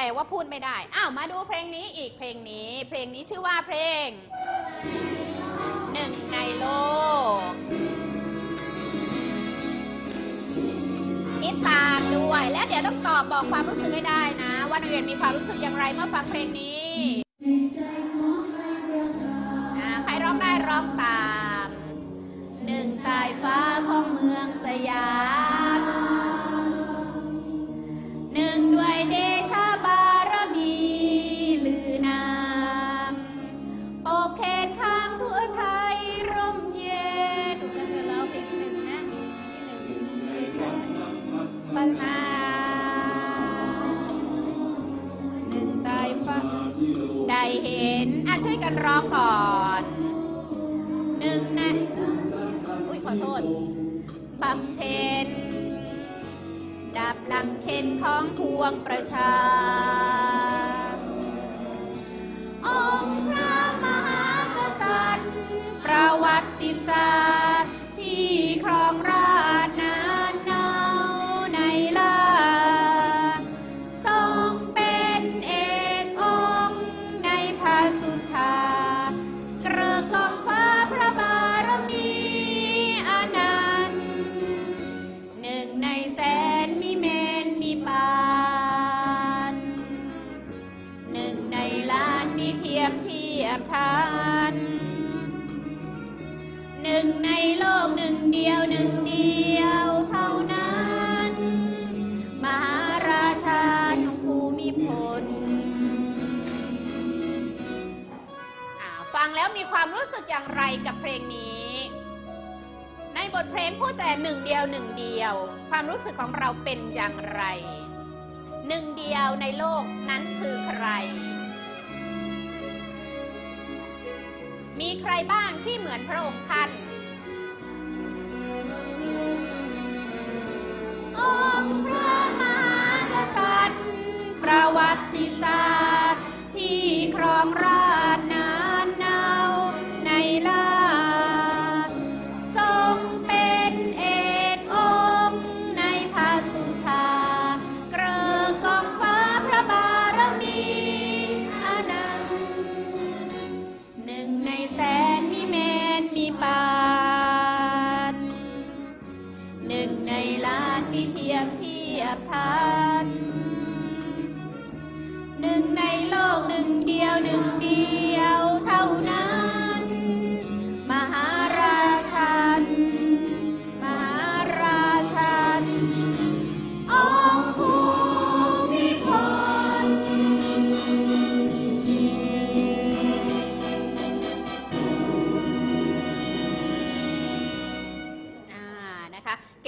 ไม่ได้ อ้าว มาดูเพลงนี้อีกเพลงนี้ เพลงนี้ชื่อว่าเพลงหนึ่งในโลกมีตามด้วย และเดี๋ยวต้องตอบบอกความรู้สึกให้ได้นะ ว่านักเรียนมีความรู้สึกอย่างไรเมื่อฟังเพลงนี้อ่าใครร้องได้ร้องตาม เห็น อะช่วยกันร้องก่อนหนึ่งนะอุ้ยขอโทษบำเพ็ญดับลำเค็นของพวงประชาัน หนึ่งในโลกหนึ่งเดียวหนึ่งเดียวเท่านั้น มหาราชาของภูมิพลฟังแล้วมีความรู้สึกอย่างไรกับเพลงนี้ ในบทเพลงพูดแต่หนึ่งเดียวหนึ่งเดียว ความรู้สึกของเราเป็นอย่างไรหนึ่งเดียวในโลกนั้นคือใคร มีใครบ้างที่เหมือนพระองค์ท่าน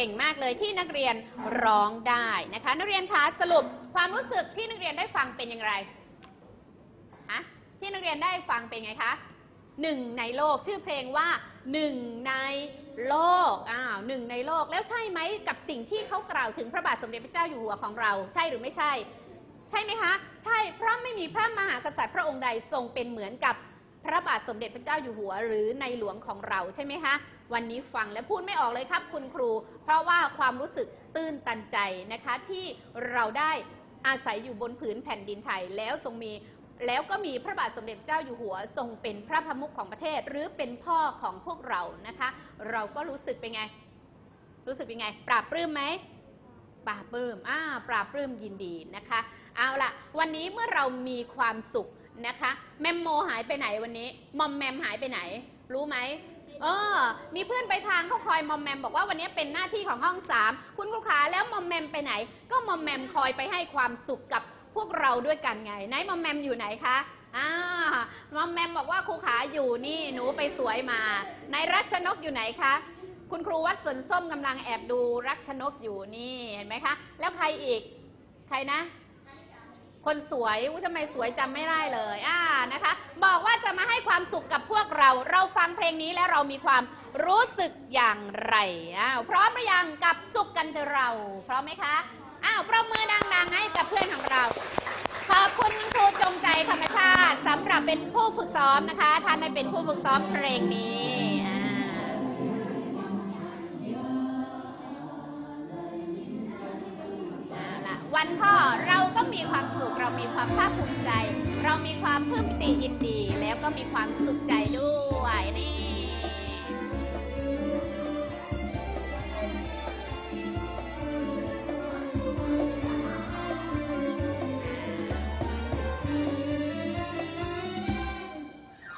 ก่งมากเลยที่นักเรียนร้องได้นะคะ นักเรียนคะสรุปความรู้สึกที่นักเรียนได้ฟังเป็นอย่างไรฮะที่นักเรียนได้ฟังเป็นไงคะหนึ่งในโลกชื่อเพลงว่าหนึ่งในโลกอ้าวหนึ่งในโลกแล้วใช่ไหมกับสิ่งที่เขากล่าวถึงพระบาทสมเด็จพระเจ้าอยู่หัวของเรา ใช่หรือไม่ใช่ ใช่ไหมคะ ใช่เพราะไม่มีพระมหากษัตริย์พระองค์ใดทรงเป็นเหมือนกับ พระบาทสมเด็จพระเจ้าอยู่หัว หรือในหลวงของเราใช่ไหมคะวันนี้ฟังและพูดไม่ออกเลยครับคุณครู เพราะว่าความรู้สึกตื้นตันใจนะคะที่เราได้อาศัยอยู่บนผืนแผ่นดินไทยแล้วทรงมีแล้วก็มีพระบาทสมเด็จพระเจ้าอยู่หัว ทรงเป็นพระพมุขของประเทศ หรือเป็นพ่อของพวกเรานะคะ เราก็รู้สึกเป็นไง รู้สึกเป็นไง ปราบปลื้มไหมปราบปลื้มอ่าปราบปลื้มยินดีนะคะ เอาละวันนี้เมื่อเรามีความสุข นะคะ แมมโมหายไปไหนวันนี้ มอมแมมหายไปไหน รู้ไหมเออ มีเพื่อนไปทางเขาคอยมอมแมมบอกว่าวันนี้เป็นหน้าที่ของห้องสามคุณครูขาแล้วมอมแมมไปไหน ก็มอมแมมคอยไปให้ความสุขกับพวกเราด้วยกันไง ไหนมอมแมมอยู่ไหนคะอ่ามอมแมมบอกว่าครูขาอยู่นี่หนูไปสวยมาในรักชนกอยู่ไหนคะคุณครูวัดสวนส้มกำลังแอบดูรักชนกอยู่นี่เห็นไหมคะ แล้วใครอีกใครนะ คนสวยทำไมสวยจำไม่ได้เลยอ่านะคะ บอกว่าจะมาให้ความสุขกับพวกเรา เราฟังเพลงนี้แล้วเรามีความรู้สึกอย่างไรอ้าวพร้อมหรือยังกับสุขกันเถอะเรา พร้อมไหมคะอ้าวปรบมือดังๆให้กับเพื่อนของเราขอบคุณคุณครูจงใจธรรมชาติสำหรับเป็นผู้ฝึกซ้อมนะคะ ท่านได้เป็นผู้ฝึกซ้อมเพลงนี้อ่าละวันพ่อเรา ต้องมีความสุขเรามีความภาคภูมิใจ เรามีความปลื้มปิติยินดี แล้วก็มีความสุขใจด้วยนี่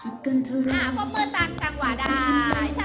สุขกันเท่าไรอ่าพบมือตามจังหวะได้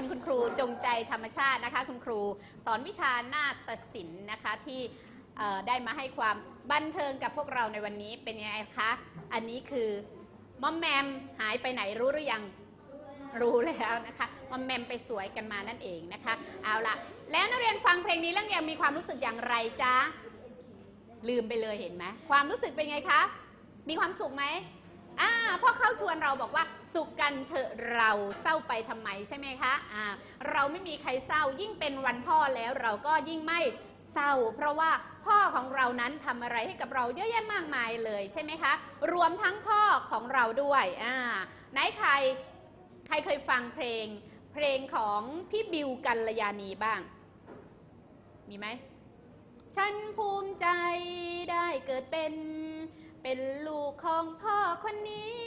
คุณคุณครูจงใจธรรมชาตินะคะ คุณครูสอนวิชานาฏศิลป์นะคะที่ได้มาให้ความบันเทิงกับพวกเราในวันนี้เป็นยังไงคะ อันนี้คือมอมแมมหายไปไหนรู้หรือยังรู้แล้วนะคะมอมแมมไปสวยกันมานั่นเองนะคะ เอาละแล้วนักเรียนฟังเพลงนี้แล้วยังมีความรู้สึกอย่างไรจ๊ะลืมไปเลยเห็นไหมความรู้สึกเป็นไงคะ มีความสุขไหม อ่าพ่อเข้าชวนเราบอกว่า สุขกันเถอะเราเศร้าไปทำไมใช่ไหมคะอ่าเราไม่มีใครเศร้ายิ่งเป็นวันพ่อแล้วเราก็ยิ่งไม่เศร้า เพราะว่าพ่อของเรานั้นทำอะไรให้กับเราเยอะแยะมากมายเลยใช่ไหมคะ รวมทั้งพ่อของเราด้วยอ่าไหนใครใครเคยฟังเพลง เพลงของพี่บิวกัลยานีบ้าง มีไหมฉันภูมิใจได้เกิดเป็น เป็นลูกของพ่อคนนี้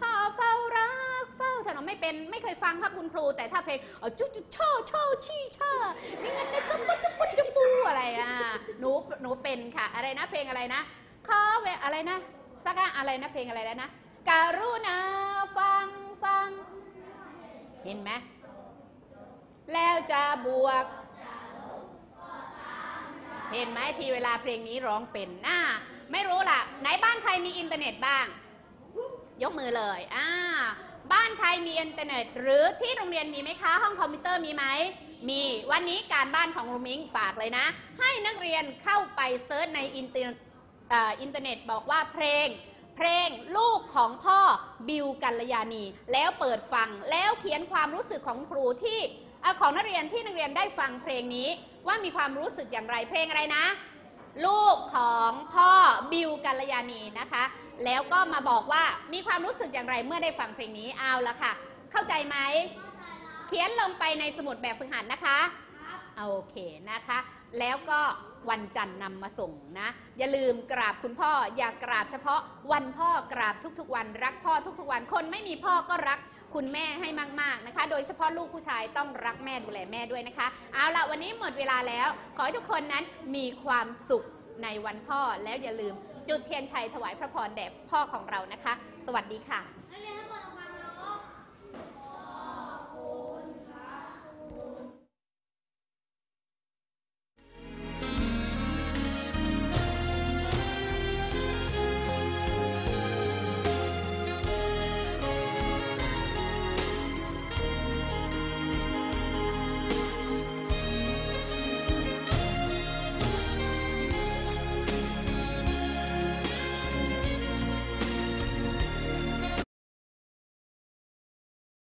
พ่อเฝ้ารักเฝ้าถนอมไม่เป็นไม่เคยฟังครับคุณครู แต่ถ้าเพลงเออจุ๊จุ๊ช่อช่อชี่ช่อนี่เงินนี่ก็ปุ๊บจุ๊บปุ๊บจุ๊บปูอะไรอะหนูหนูเป็นค่ะ อะไรนะเพลงอะไรนะขอเวอะไรนะสักอะอะไรนะเพลงอะไรแล้วนะการุณาฟังฟัง เห็นไหมแล้วจะบวก เห็นไหมทีเวลาเพลงนี้ร้องเป็นน่า ไม่รู้ล่ะ ไหนบ้านใครมีอินเทอร์เน็ตบ้าง ยกมือเลยอ่าบ้านใครมีอินเทอร์เน็ต หรือที่โรงเรียนมีไหมคะ ห้องคอมพิวเตอร์มีไหมมีวันนี้การบ้านของลุงมิงฝากเลยนะ ให้นักเรียนเข้าไปเซิร์ชในอินเทอร์อ่ออินเทอร์เน็ตบอกว่าเพลง เพลงลูกของพ่อบิวกัลยานีแล้วเปิดฟังแล้วเขียนความรู้สึกของครูที่อของนักเรียนที่นักเรียนได้ฟังเพลงนี้ว่ามีความรู้สึกอย่างไรเพลงอะไรนะ ลูกของพ่อบิวกัลยาณีนะคะ แล้วก็มาบอกว่ามีความรู้สึกอย่างไรเมื่อได้ฟังเพลงนี้เอาละค่ะ เข้าใจไหมเขียนลงไปในสมุดแบบฝึกหัดนะคะโอเคนะคะ แล้วก็วันจันทร์นำมาส่งนะ อย่าลืมกราบคุณพ่ออย่ากราบเฉพาะวันพ่อกราบทุกๆวัน รักพ่อทุกๆวันคนไม่มีพ่อก็รัก คุณแม่ให้มาก ๆนะคะ โดยเฉพาะลูกผู้ชายต้องรักแม่ดูแลแม่ด้วยนะคะ เอาละวันนี้หมดเวลาแล้ว ขอให้ทุกคนนั้นมีความสุขในวันพ่อแล้วอย่าลืมจุดเทียนชัยถวายพระพรแด่พ่อของเรานะคะ สวัสดีค่ะ